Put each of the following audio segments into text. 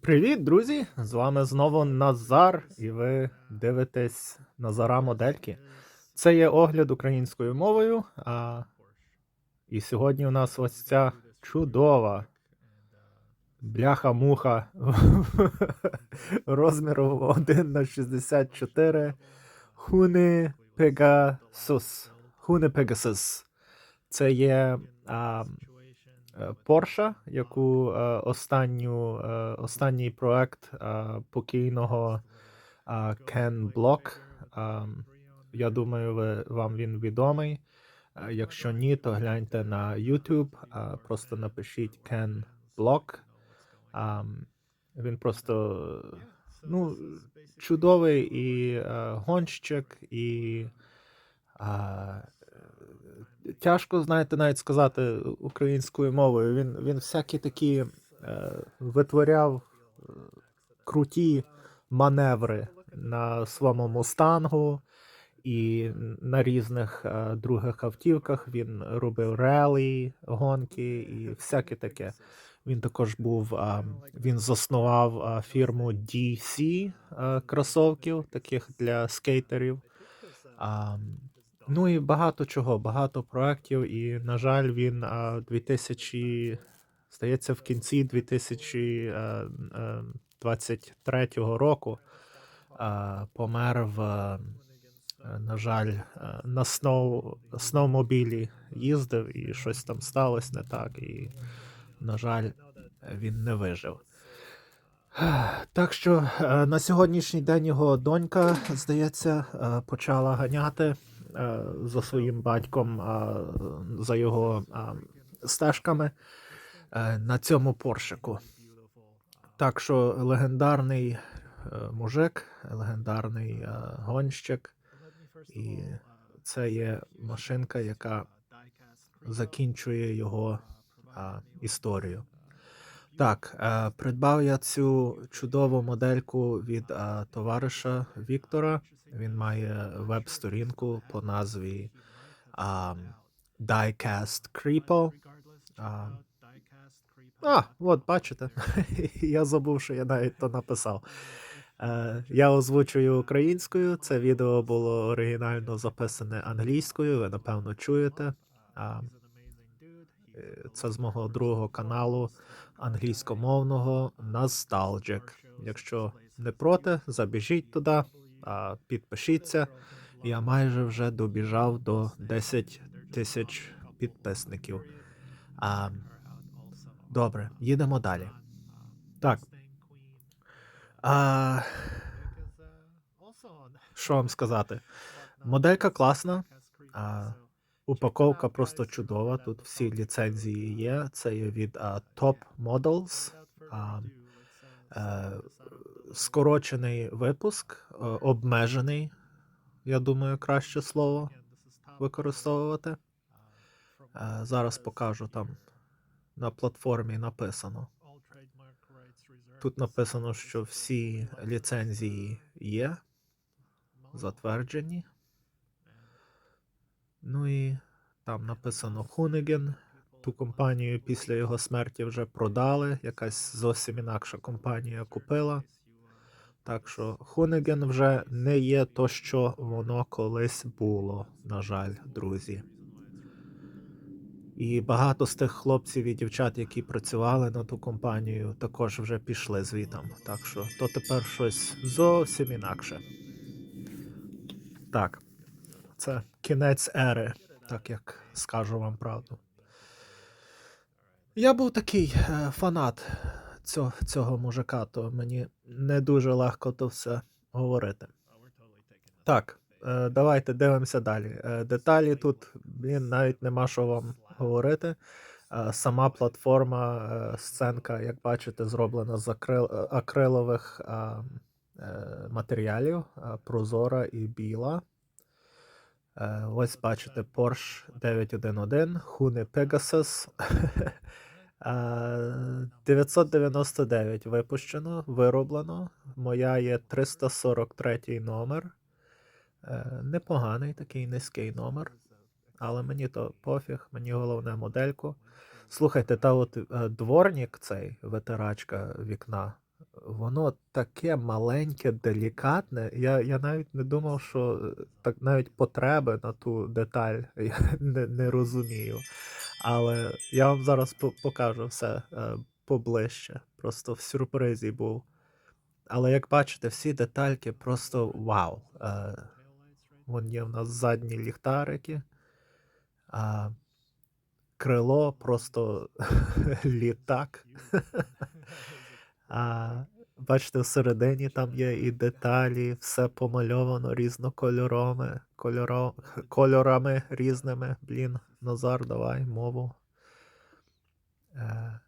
Привіт, друзі! З вами знову Назар, і ви дивитесь Назара Модельки. Це є огляд українською мовою. А... І сьогодні у нас ось ця чудова бляха-муха розміру 1 на 64 Хуни Pegasus. Хуни Pegasus. Це є а, е, Porsche, яку е, останню, е, останній проект покійного Block. Е, я думаю, ви, вам він відомий. Якщо ні, то гляньте на YouTube, просто напишіть Block. Е, Він просто ну, чудовий і гонщик, і тяжко, знаєте, навіть сказати українською мовою. Він, він всякі такі е, витворяв е, круті маневри на своєму мустангу і на різних е, других автівках. Він робив релі, гонки і всяке таке. Він також був, а, він заснував а, фірму DC кросовків, таких для скейтерів. Ну і багато чого, багато проєктів. І, на жаль, він а, 2000, здається, в кінці 2023 року а, помер в, е, на жаль, е, на сноу, сноумобілі їздив і щось там сталося не так. І, на жаль, він не вижив. Так що е, на сьогоднішній день його донька, здається, е, почала ганяти е, за своїм батьком е, за його е, стежками е, на цьому поршику. Так що легендарний е, мужик, легендарний е, гонщик, і це є машинка, яка закінчує його історію. Так, е, придбав я цю чудову модельку від е, товариша Віктора. Він має веб-сторінку по назві а, Diecast Creepo. А, а, от бачите. я забув, що я навіть то написав. Е, я озвучую українською. Це відео було оригінально записане англійською. Ви напевно чуєте. Е, це з мого другого каналу англійськомовного Nostalgic. Якщо не проти, забіжіть туди, підпишіться. Я майже вже добіжав до 10 тисяч підписників. А, добре, їдемо далі. Так. А, що вам сказати? Моделька класна. А, упаковка просто чудова. Тут всі ліцензії є. Це є від а, Top Models. А, е, скорочений випуск, е, обмежений. Я думаю, краще слово використовувати. Е, зараз покажу там на платформі написано. Тут написано, що всі ліцензії є, затверджені. Ну і там написано Хуниген. Ту компанію після його смерті вже продали. Якась зовсім інакша компанія купила. Так що Хуниген вже не є то, що воно колись було, на жаль, друзі. І багато з тих хлопців і дівчат, які працювали на ту компанію, також вже пішли звітом. Так що то тепер щось зовсім інакше. Так, це кінець ери, так як скажу вам правду. Я був такий е, фанат цього, цього мужика, то мені не дуже легко то все говорити. Так, е, давайте дивимося далі. Е, деталі тут, блін, навіть нема що вам говорити. Сама платформа, сценка, як бачите, зроблена з акрил, акрилових матеріалів, прозора і біла. Е, Ось бачите Porsche 911, Hune Pegasus. Е, 999 випущено, вироблено. Моя є 343 номер. Е, Непоганий такий низький номер. Але мені то пофіг, мені головне модельку. Слухайте, та от е, дворник цей, витирачка вікна, воно таке маленьке, делікатне. Я, я навіть не думав, що е, так навіть потреби на ту деталь я не, не розумію. Але я вам зараз покажу все е, поближче. Просто в сюрпризі був. Але як бачите, всі детальки просто вау. Е, вон є в нас задні ліхтарики. Крило просто літак. А, бачите, всередині там є і деталі, все помальовано різнокольорами, кольоро, кольорами різними. Блін, Назар, давай мову. Е,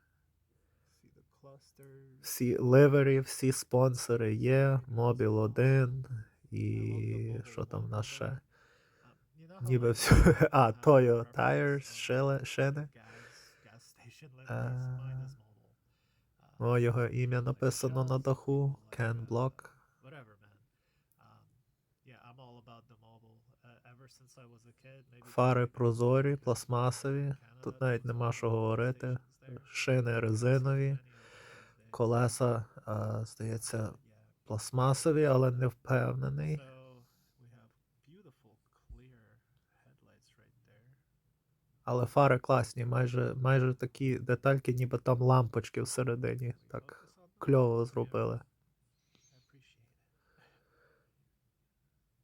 всі ливері, всі спонсори є, Мобіл 1 і що там в нас ще? Ніби все. А, Toyo Tires, шини. Е, О, його ім'я написано на даху. Ken Block. Фари прозорі, пластмасові. Тут навіть нема що говорити. Шини резинові, колеса, а, здається, пластмасові, але не впевнений. Але фари класні, майже, майже такі детальки, ніби там лампочки всередині. Так кльово зробили.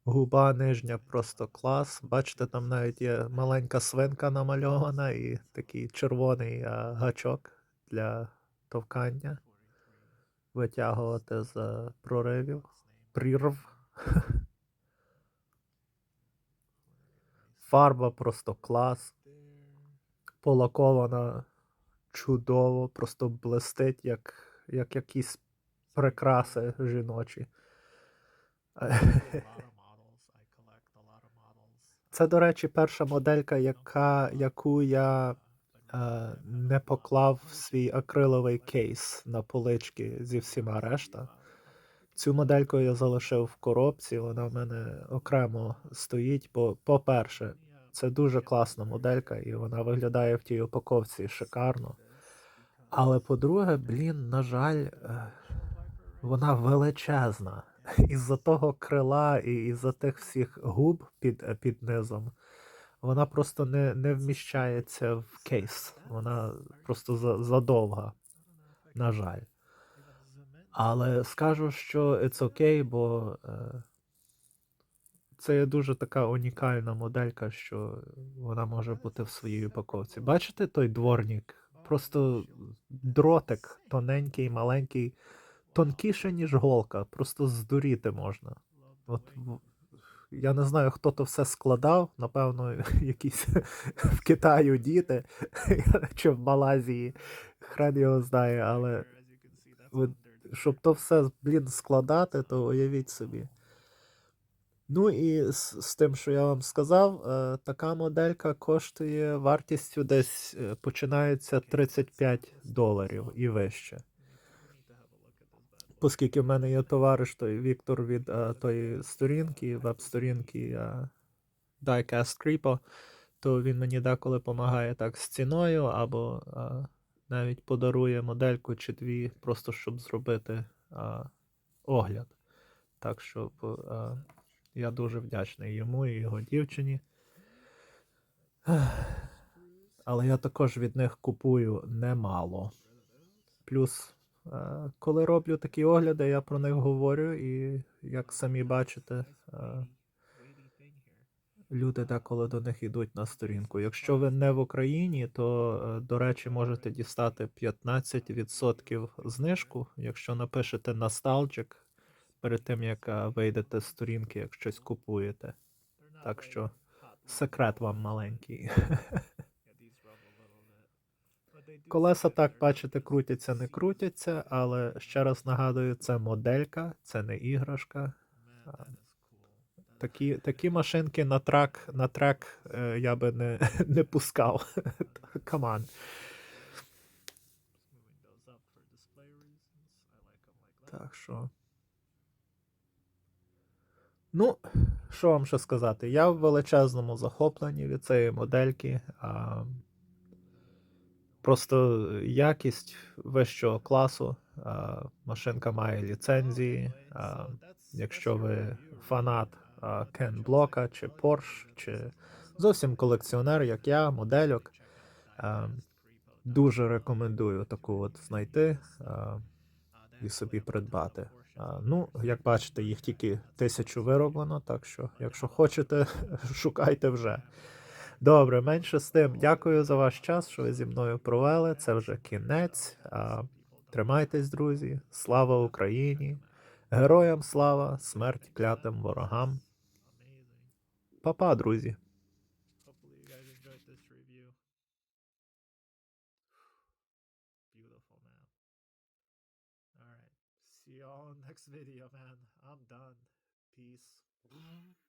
Губа нижня просто клас. Бачите, там навіть є маленька свинка намальована і такий червоний а, гачок для товкання. Витягувати з проривів. Прірв. Фарба просто клас. Полакована чудово, просто блистить, як, як якісь прикраси жіночі. Це, до речі, перша моделька, яка, яку я е, не поклав в свій акриловий кейс на полички зі всіма решта. Цю модельку я залишив в коробці, вона в мене окремо стоїть, бо, по-перше, це дуже класна моделька, і вона виглядає в тій упаковці шикарно. Але по-друге, блін, на жаль, е, вона величезна. Із-за того крила і із-за тих всіх губ під, е, під низом, вона просто не, не вміщається в кейс. Вона просто за, задовга, на жаль. Але скажу, що it's okay, бо е, це є дуже така унікальна моделька, що вона може бути в своїй упаковці. Бачите той дворник? Просто дротик тоненький, маленький, тонкіше, ніж голка. Просто здуріти можна. От я не знаю, хто то все складав, напевно, якісь в Китаю діти чи в Малайзії. Хрен його знає, але щоб то все, блін, складати, то уявіть собі. Ну і з, з тим, що я вам сказав, е, така моделька коштує вартістю десь е, починається 35 доларів і вище. Оскільки в мене є товариш, той Віктор від е, тої сторінки, веб-сторінки е, Diecast Creepo, то він мені деколи допомагає так з ціною, або е, навіть подарує модельку чи дві, просто щоб зробити е, огляд. Так що е, я дуже вдячний йому і його дівчині. Але я також від них купую немало. Плюс, е, коли роблю такі огляди, я про них говорю, і як самі бачите, е, люди деколи до них йдуть на сторінку. Якщо ви не в Україні, то, е, до речі, можете дістати 15% знижку, якщо напишете Nostalgic перед тим, як е, вийдете з сторінки, як щось купуєте. Так що секрет вам маленький. Колеса так, бачите, крутяться, не крутяться, але ще раз нагадую, це моделька, це не іграшка. Такі, такі машинки на трак, на трек е, я би не, не пускав. On. Так що. Ну, що вам ще сказати? Я в величезному захопленні від цієї модельки. А, Просто якість вищого класу. А, машинка має ліцензії. А, якщо ви фанат а, Ken Block чи Porsche, чи зовсім колекціонер, як я, модельок, а, дуже рекомендую таку от знайти а, і собі придбати. Ну, як бачите, їх тільки тисячу вироблено, так що, якщо хочете, шукайте вже. Добре, менше з тим. Дякую за ваш час, що ви зі мною провели. Це вже кінець. Тримайтесь, друзі. Слава Україні! Героям слава, смерть клятим ворогам. Па-па, друзі. Video, man. I'm done. Peace.